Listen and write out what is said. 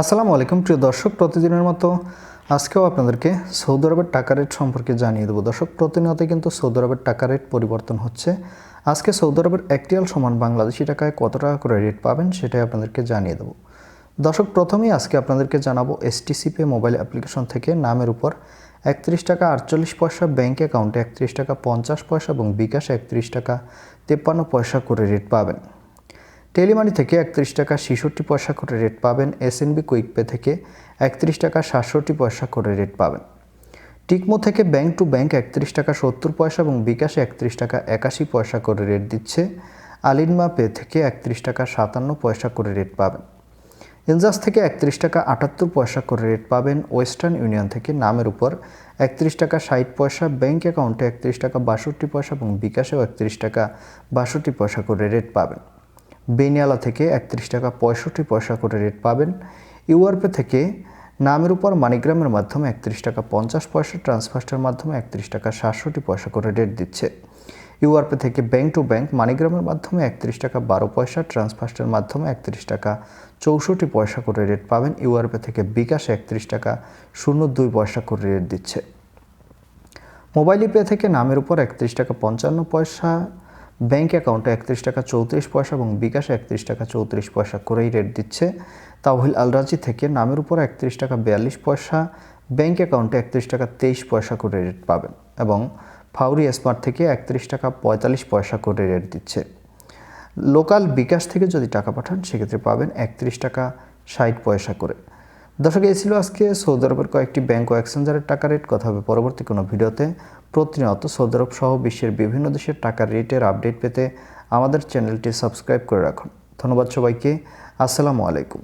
আসসালামু আলাইকুম, প্রিয় দর্শক, প্রতিদিনের মতো আজকেও আপনাদেরকে সৌদি আরবের টাকা রেট সম্পর্কে জানিয়ে দেবো। দর্শক প্রতিনিয়ত কিন্তু সৌদি আরবের টাকা রেট পরিবর্তন হচ্ছে। আজকে সৌদি আরবের একটিয়াল সমান বাংলাদেশি টাকায় কত টাকা করে রেট পাবেন সেটাই আপনাদেরকে জানিয়ে দেবো। দর্শক, প্রথমেই আজকে আপনাদেরকে জানাব এসটিসি পে মোবাইল অ্যাপ্লিকেশন থেকে নামের উপর একত্রিশ টাকা আটচল্লিশ পয়সা ব্যাঙ্ক অ্যাকাউন্টে একত্রিশ টাকা পঞ্চাশ পয়সা এবং বিকাশে একত্রিশ টাকা তেপ্পান্ন পয়সা করে রেট পাবেন। টেলিমানি থেকে একত্রিশ টাকা ছেষট্টি পয়সা করে রেট পাবেন। এসএনবি কুইক পে থেকে একত্রিশ টাকা সাতষট্টি পয়সা করে রেট পাবেন। টিকমো থেকে ব্যাংক টু ব্যাংক একত্রিশ টাকা সত্তর পয়সা এবং বিকাশে একত্রিশ টাকা একাশি পয়সা করে রেট দিচ্ছে। আলিনমা পে থেকে একত্রিশ টাকা সাতান্ন পয়সা করে রেট পাবেন। ইনজাস থেকে একত্রিশ টাকা আটাত্তর পয়সা করে রেট পাবেন। ওয়েস্টার্ন ইউনিয়ন থেকে নামের উপর একত্রিশ টাকা ষাট পয়সা, ব্যাংক অ্যাকাউন্টে একত্রিশ টাকা বাষট্টি পয়সা এবং বিকাশেও একত্রিশ টাকা বাষট্টি পয়সা করে রেট পাবেন। বেনিয়ালা থেকে একত্রিশ টাকা পঁয়ষট্টি পয়সা করে রেট পাবেন। ইউআরপে থেকে নামের উপর মানিগ্রামের মাধ্যমে একত্রিশ টাকা পঞ্চাশ পয়সা, ট্রান্সফার্স্টের মাধ্যমে একত্রিশ টাকা সাতষট্টি পয়সা করে রেট দিচ্ছে। ইউআরপে থেকে ব্যাংক টু ব্যাংক মানিগ্রামের মাধ্যমে একত্রিশ টাকা বারো পয়সা, ট্রান্সফার্স্টের মাধ্যমে একত্রিশ টাকা চৌষট্টি পয়সা করে রেট পাবেন। ইউআরপে থেকে বিকাশে একত্রিশ টাকা শূন্য দুই পয়সা করে রেট দিচ্ছে। মোবাইল পে থেকে নামের উপর একত্রিশ টাকা পঞ্চান্ন পয়সা ব্যাংক অ্যাকাউন্টে একত্রিশ টাকা চৌত্রিশ পয়সা এবং বিকাশে একত্রিশ টাকা চৌত্রিশ পয়সা করেই রেট দিচ্ছে। তাওহিল আলরাজি থেকে নামের উপর একত্রিশ টাকা বিয়াল্লিশ পয়সা, ব্যাংক অ্যাকাউন্টে একত্রিশ টাকা তেইশ পয়সা করে রেট পাবেন এবং ফাউরি স্মার্ট থেকে একত্রিশ টাকা পঁয়তাল্লিশ পয়সা করে রেট দিচ্ছে। লোকাল বিকাশ থেকে যদি টাকা পাঠান, সেক্ষেত্রে পাবেন একত্রিশ টাকা ষাট পয়সা করে। দর্শক, এই ছিল আজকে সৌদি আরবের কয়েকটি ব্যাংক ও এক্সচেঞ্জারের টাকা রেট কথা হবে পরবর্তী কোনো ভিডিওতে। প্রতিনিয়ত সৌদি আরব সহ বিশ্বের বিভিন্ন দেশের টাকার রেটের আপডেট পেতে আমাদের চ্যানেলটি সাবস্ক্রাইব করে রাখুন। ধন্যবাদ সবাইকে। আসসালামু আলাইকুম।